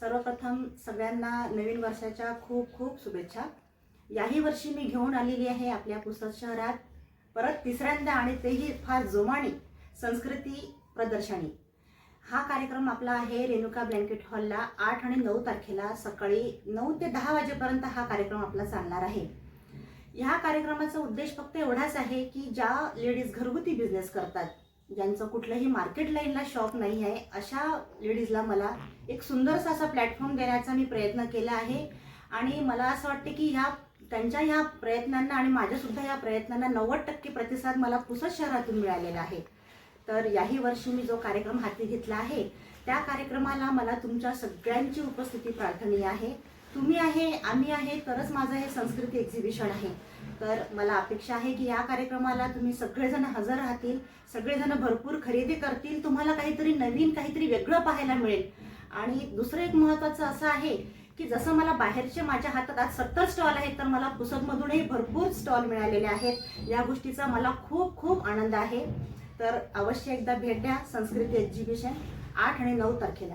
सर्वप्रथम सगळ्यांना नवीन वर्षाच्या खूप खूप शुभेच्छा. याही वर्षी मी घेऊन आलेली आहे आपल्या पुसद शहरात. परत तिसऱ्यांदा आणि तेही फार जोमाने संस्कृती प्रदर्शनी. हा कार्यक्रम आपला आहे रेणुका ब्लँकेट हॉलला आठ आणि नऊ तारखेला सकाळी नऊ ते दहा वाजेपर्यंत हा कार्यक्रम आपला चालणार आहे. ह्या कार्यक्रमाचा उद्देश फक्त एवढाच आहे की ज्या लेडीज घरगुती बिझनेस करतात ज्यांचं कुठलंही मार्केट लाईनला शॉप नाही आहे अशा लेडीजला मला एक सुंदरसा असा प्लॅटफॉर्म देण्याचा मी प्रयत्न केला आहे. आणि मला असं वाटते की ह्या त्यांच्या ह्या प्रयत्नांना आणि माझ्यासुद्धा या प्रयत्नांना नव्वद टक्के प्रतिसाद मला पुसद शहरातून मिळालेला आहे. तर याही वर्षी मी जो कार्यक्रम हाती घेतला आहे त्या कार्यक्रमाला मला तुमच्या सगळ्यांची उपस्थिती प्रार्थनीय आहे. तुम्ही आहे आम्ही आहे तरच माझं हे संस्कृती एक्झिबिशन आहे. तर मला अपेक्षा आहे की या कार्यक्रमाला तुम्ही सगळेजण हजर राहतील सगळेजण भरपूर खरेदी करतील तुम्हाला काहीतरी नवीन काहीतरी वेगळं पाहायला मिळेल. आणि दुसरं एक महत्त्वाचं असं आहे की जसं मला बाहेरचे माझ्या हातात आज सत्तर स्टॉल आहेत तर मला पुसदमधूनही भरपूर स्टॉल मिळालेले आहेत. या गोष्टीचा मला खूप खूप आनंद आहे. तर अवश्य एकदा भेट द्या संस्कृती एक्झिबिशन आठ आणि नऊ तारखेला.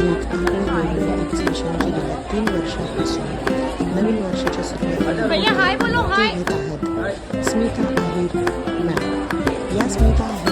एक आगळं एक्झिबिशन जे गेल्या तीन वर्षापासून नवीन वर्षाच्या सुरुवातीला भैया हाय बोलो ते हाय घेत आहेत स्मिता आहिर मॅम या स्मिता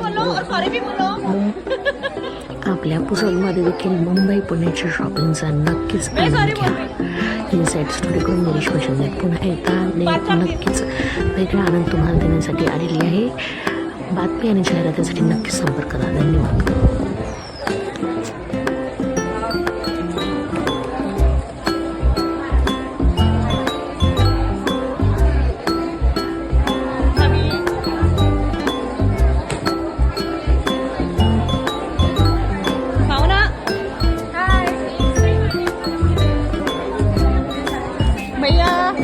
बोलो. आपल्या पुसदमध्ये देखील मुंबई पुण्याच्या शॉपिंगचा नक्कीच आनंद sorry घ्या इनसाईट स्टुडिओकडून गिरीश मशनने पुन्हा ने नक्कीच वेगळा आनंद तुम्हाला देण्यासाठी आलेली आहे. बातमी आणि जाहिरातीसाठी नक्कीच संपर्क करा. धन्यवाद. 没呀、